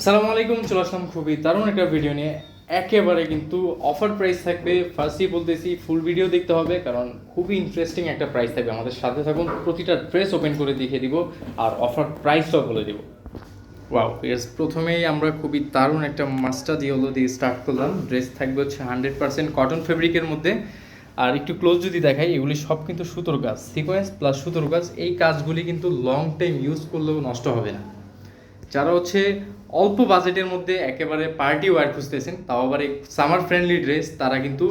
আসসালামু আলাইকুম, চলে আসলাম খুবই দারুণ একটা ভিডিও নিয়ে। একেবারে কিন্তু অফার প্রাইস থাকবে। ফার্স্টই বলতেছি ফুল ভিডিও দেখতে হবে, কারণ খুবই ইন্টারেস্টিং একটা প্রাইস থাকবে। আমাদের সাথে থাকুন, প্রতিটা ড্রেস ওপেন করে দেখিয়ে দিব, আর অফার প্রাইসটাও বলে দিব। ওয়াও ইয়েস প্রথমেই আমরা খুবই দারুণ একটা মাস্টার দিয়ে হলো দিয়ে স্টার্ট করলাম। ড্রেস থাকবে হচ্ছে হান্ড্রেড পার্সেন্ট কটন ফেব্রিকের মধ্যে। আর একটু ক্লোজ যদি দেখাই, এগুলি সব কিন্তু সুতোর কাজ সিকোয়েন্স প্লাস সুতোর কাজ এই কাজগুলি কিন্তু লং টাইম ইউজ করলেও নষ্ট হবে না। যারা হচ্ছে অল্প বাজেটের মধ্যে একেবারে পার্টি ওয়্যার খুঁজতেছেন, তাও আবার এই সামার ফ্রেন্ডলি ড্রেস তারা কিন্তু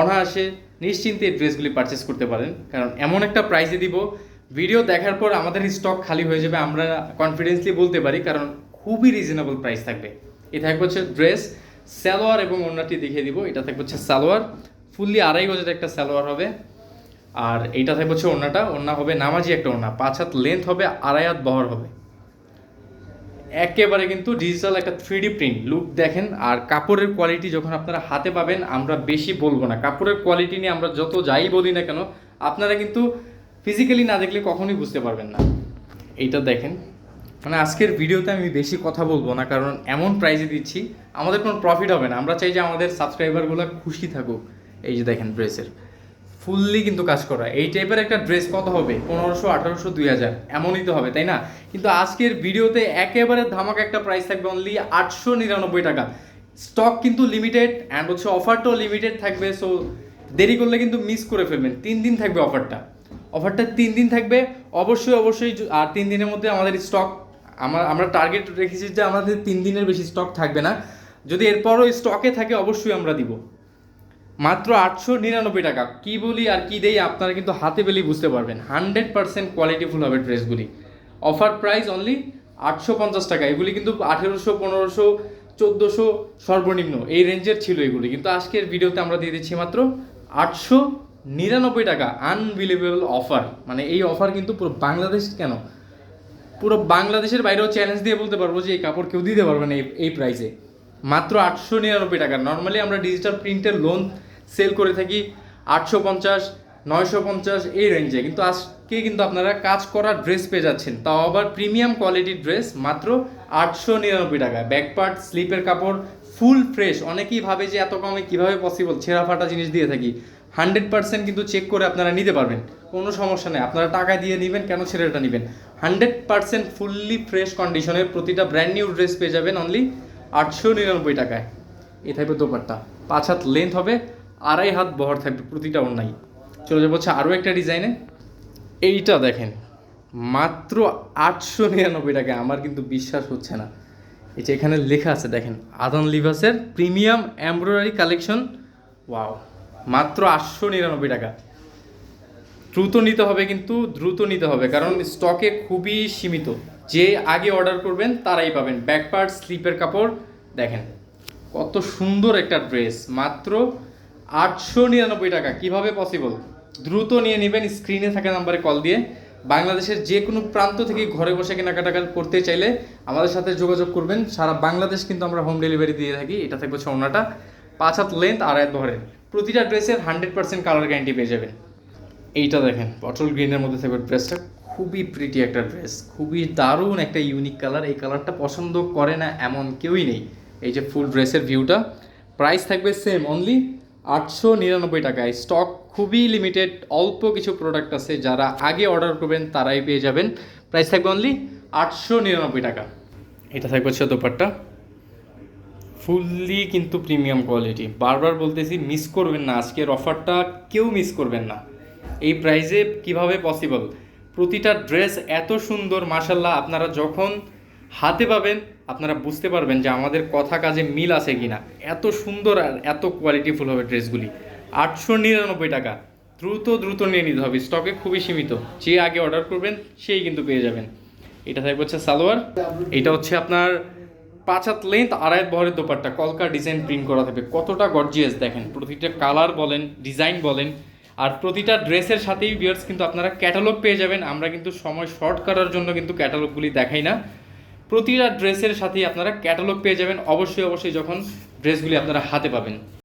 অনায়াসে নিশ্চিন্তে এই ড্রেসগুলি পারচেস করতে পারেন। কারণ এমন একটা প্রাইসে দিব ভিডিও দেখার পর আমাদের স্টক খালি হয়ে যাবে, আমরা কনফিডেন্সলি বলতে পারি, কারণ খুবই রিজনেবল প্রাইস থাকবে। এ থাকবে হচ্ছে ড্রেস সালোয়ার এবং ওড়নাটি দেখিয়ে দিব, এটা থাকবে হচ্ছে সালোয়ার ফুললি আড়াই গজের একটা সালোয়ার হবে। আর এইটা থাকবে হচ্ছে ওড়নাটা, ওড়না হবে নামাজি একটা ওড়না, পাঁচ হাত লেন্থ হবে, আড়াই হাত বহর হবে। একেবারে কিন্তু ডিজিটাল একটা থ্রি প্রিন্ট লুক দেখেন, আর কাপড়ের কোয়ালিটি যখন আপনারা হাতে পাবেন, আমরা বেশি বলব না। কাপড়ের কোয়ালিটি নিয়ে আমরা যত যাই বলি না কেন, আপনারা কিন্তু ফিজিক্যালি না দেখলে কখনোই বুঝতে পারবেন না। এইটা দেখেন। মানে আজকের ভিডিওতে আমি বেশি কথা বলব না, কারণ এমন প্রাইজে দিচ্ছি, আমাদের কোনো প্রফিট হবে না। আমরা চাই যে আমাদের সাবস্ক্রাইবারগুলো খুশি থাকুক। এই যে দেখেন ড্রেসের ফুললি কিন্তু কাজ করা এই টাইপের একটা ড্রেস কত হবে? পনেরোশো, আঠারোশো, দুই হাজার। এমনই তো হবে, তাই না? কিন্তু আজকের ভিডিওতে একেবারে ধামাকা একটা প্রাইস থাকবে অনলি আটশো নিরানব্বই টাকা। স্টক কিন্তু লিমিটেড অ্যান্ড হচ্ছে অফারটাও লিমিটেড থাকবে সো দেরি করলে কিন্তু মিস করে ফেলবেন। তিন দিন থাকবে অফারটা অফারটা তিন দিন থাকবে। অবশ্যই অবশ্যই আর তিন দিনের মধ্যে আমাদের স্টক আমার, আমরা টার্গেট রেখেছি যে আমাদের তিন দিনের বেশি স্টক থাকবে না। যদি এরপরও স্টকে থাকে, অবশ্যই আমরা দিব। মাত্র আটশো নিরানব্বই টাকা। কি বলি আর কি দেই আপনারা কিন্তু হাতে পেলেই বুঝতে পারবেন। হান্ড্রেড পার্সেন্ট কোয়ালিটিফুল হবে ড্রেসগুলি। অফার প্রাইস অনলি আটশো পঞ্চাশ টাকা। এগুলি কিন্তু আঠেরোশো, পনেরোশো, চোদ্দোশো সর্বনিম্ন। এই রেঞ্জের ছিল এগুলি। কিন্তু আজকের ভিডিওতে আমরা দিয়ে দিচ্ছি মাত্র আটশো নিরানব্বই টাকা আনবিলিভেবল অফার। মানে এই অফার কিন্তু পুরো বাংলাদেশ কেন? পুরো বাংলাদেশের বাইরেও চ্যালেঞ্জ দিয়ে বলতে পারব যে এই কাপড় কেউ দিতে পারবে না এই এই প্রাইসে মাত্র আটশো নিরানব্বই টাকা। নর্মালি আমরা ডিজিটাল প্রিন্টের লোন সেল করে থাকি আটশো পঞ্চাশ, নয়শো পঞ্চাশ, এই রেঞ্জে কিন্তু আজকে কিন্তু আপনারা কাজ করা ড্রেস পেয়ে যাচ্ছেন। তাও আবার প্রিমিয়াম কোয়ালিটির ড্রেস মাত্র আটশো নিরানব্বই টাকা। ব্যাক পার্ট স্লিপের কাপড় ফুল ফ্রেশ অনেকেই ভাবে যে এত কমে কীভাবে পসিবল ছেঁড়া ফাটা জিনিস দিয়ে থাকি। হান্ড্রেড পার্সেন্ট কিন্তু চেক করে আপনারা নিতে পারবেন। কোনো সমস্যা নেই। আপনারা টাকা দিয়ে নেবেন, কেন ছেড়েটা নেবেন? হান্ড্রেড পার্সেন্ট ফুললি ফ্রেশ কন্ডিশনের প্রতিটা ব্র্যান্ড নিউ ড্রেস পেয়ে যাবেন অনলি আটশো নিরানব্বই টাকায়। এ থাকবে দোপাট্টা। পাঁচ হাত লেন্থ হবে, আড়াই হাত বহর থাকবে প্রতিটা অন্যায় চলে যাব হচ্ছে আরও একটা ডিজাইনে এইটা দেখেন, মাত্র আটশো নিরানব্বই টাকায় আমার কিন্তু বিশ্বাস হচ্ছে না। এই যে এখানে লেখা আছে, দেখেন, আদান লিভাসের প্রিমিয়াম এমব্রয়ডারি কালেকশন। ওয়াও, মাত্র আটশো নিরানব্বই টাকা। দ্রুত নিতে হবে কিন্তু, দ্রুত নিতে হবে, কারণ স্টকে খুবই সীমিত। যে আগে অর্ডার করবেন, তারাই পাবেন। ব্যাক পার্ট স্লিপের কাপড়, দেখেন, কত সুন্দর একটা ড্রেস মাত্র আটশো নিরানব্বই টাকা। কীভাবে পসিবল দ্রুত নিয়ে নেবেন স্ক্রিনে থাকা নাম্বারে কল দিয়ে। বাংলাদেশের যে কোনো প্রান্ত থেকে ঘরে বসে কেনাকাটা করতে চাইলে আমাদের সাথে যোগাযোগ করবেন। সারা বাংলাদেশ কিন্তু আমরা হোম ডেলিভারি দিয়ে থাকি। এটা থাকবে হচ্ছে ওনাটা পাঁচ হাত লেন্থ আর এক ধরেন প্রতিটা ড্রেসের হান্ড্রেড পার্সেন্ট কালার গ্যারান্টি পেয়ে যাবেন। এইটা দেখেন বটল গ্রিনের মধ্যে থাকবে ড্রেসটা খুবই প্রিটি একটা ড্রেস খুবই দারুণ একটা ইউনিক কালার এই কালারটা পছন্দ করে না এমন কেউই নেই। এই যে ফুল ড্রেসের ভিউটা প্রাইস থাকবে সেম অনলি আটশো নিরানব্বই টাকায়। স্টক খুবই লিমিটেড অল্প কিছু প্রোডাক্ট আছে যারা আগে অর্ডার করবেন তারাই পেয়ে যাবেন। প্রাইস থাকবে অনলি আটশো নিরানব্বই টাকা। এটা থাকবে হচ্ছে দোপাট্টা। ফুললি কিন্তু প্রিমিয়াম কোয়ালিটি বারবার বলতেছি মিস করবেন না। আজকের অফারটা কেউ মিস করবেন না। এই প্রাইসে কীভাবে পসিবল প্রতিটা ড্রেস এত সুন্দর মাসাল্লাহ আপনারা যখন হাতে পাবেন, আপনারা বুঝতে পারবেন যে আমাদের কথা কাজে মিল আছে কিনা। এত সুন্দর আর এত কোয়ালিটিফুল হবে ড্রেসগুলি। আটশো নিরানব্বই টাকা। দ্রুত দ্রুত নিয়ে নিতে হবে। স্টকে খুবই সীমিত। যে আগে অর্ডার করবেন, সেই কিন্তু পেয়ে যাবেন। এটা থাকবে হচ্ছে সালোয়ার। এটা হচ্ছে আপনার পাঁচ হাত লেন্থ আড়াই বহরের দোপাট্টা। কলকা ডিজাইন প্রিন্ট করা থাকবে। কতটা গর্জিয়াস দেখেন। প্রতিটা কালার বলেন ডিজাইন বলেন। আর প্রতিটা ড্রেসের সাথেই বিয়ার্স কিন্তু আপনারা ক্যাটালগ পেয়ে যাবেন। আমরা কিন্তু সময় শর্ট করার জন্য কিন্তু ক্যাটালগুলি দেখাই না। প্রতিটা ড্রেসের সাথেই আপনারা ক্যাটালগ পেয়ে যাবেন। অবশ্যই অবশ্যই যখন ড্রেসগুলি আপনারা হাতে পাবেন।